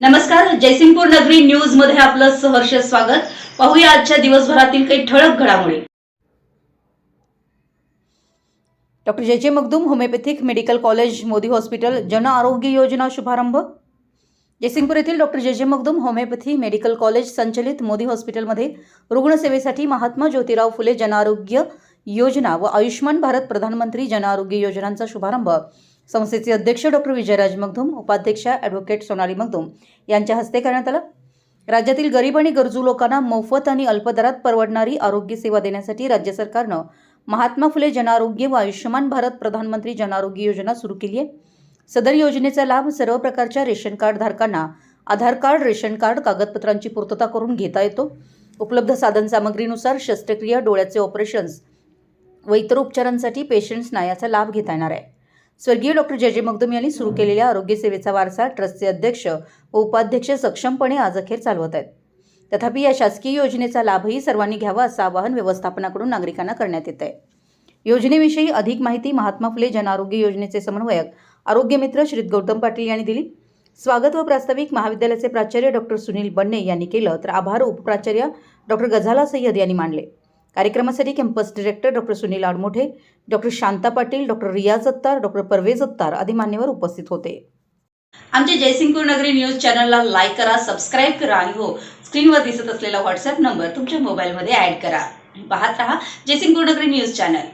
नमस्कार जयसिंगपूर नगरी न्यूजमध्ये आपलं सहर्ष स्वागत. पाहूया आजच्या दिवसभरातील काही ठळक घडामोडी. Doctor J J Magdum homoeopathic medical college Modi hospital Jan Arogya Yojana शुभारंभ. जयसिंगपूर येथील doctor J J Magdum homeopathy medical college संचलित मोदी हॉस्पिटलमध्ये रुग्णसेवेसाठी महात्मा ज्योतिराव फुले जनआरोग्य योजना व आयुष्यमान भारत प्रधानमंत्री जनआरोग्य योजनांचा शुभारंभ. संस्थेचे अध्यक्ष डॉक्टर विजयराज मगधूम उपाध्यक्षा ॲडव्होकेट सोनाली मगधूम यांच्या हस्ते करण्यात आला. राज्यातील गरीब आणि गरजू लोकांना मोफत आणि अल्पदरात परवडणारी आरोग्य सेवा देण्यासाठी राज्य सरकारनं महात्मा फुले जनआरोग्य व आयुष्यमान भारत प्रधानमंत्री जनआरोग्य योजना सुरू केली आहे. सदर योजनेचा लाभ सर्व प्रकारच्या रेशन कार्ड धारकांना आधार कार्ड रेशन कार्ड कागदपत्रांची पूर्तता करून घेता येतो. उपलब्ध साधनसामग्रीनुसार शस्त्रक्रिया डोळ्याचे ऑपरेशन्स व इतर उपचारांसाठी पेशंट्सना याचा लाभ घेता येणार आहे. स्वर्गीय डॉक्टर जे जे मगदुम यांनी सुरू केलेल्या आरोग्य सेवेचा वारसा ट्रस्टचे अध्यक्ष व उपाध्यक्ष सक्षमपणे आज अखेर चालवत आहेत. तथापि या शासकीय योजनेचा लाभही सर्वांनी घ्यावा असं आवाहन व्यवस्थापनाकडून नागरिकांना करण्यात येत आहे योजनेविषयी अधिक माहिती महात्मा फुले जनआरोग्य योजनेचे समन्वयक आरोग्य मित्र श्री गौतम पाटील यांनी दिली. स्वागत व प्रास्ताविक महाविद्यालयाचे प्राचार्य डॉक्टर सुनील बन्ने यांनी केलं तर आभार उपप्राचार्य डॉक्टर गझाला सय्यद यांनी मांडले. कार्यक्रमासाठी campus director doctor Sunil Admothe doctor Shanta Patil doctor Riyaz Attar doctor Pervez Attar आदी मान्यवर उपस्थित होते. आमच्या जयसिंगपूर नगरी न्यूज चॅनलला लाईक करा सबस्क्राईब करा आणि हो स्क्रीनवर दिसत असलेला व्हॉट्सअप नंबर तुमच्या मोबाईलमध्ये ऍड करा. पाहत रहा जयसिंगपूर नगरी न्यूज चॅनल.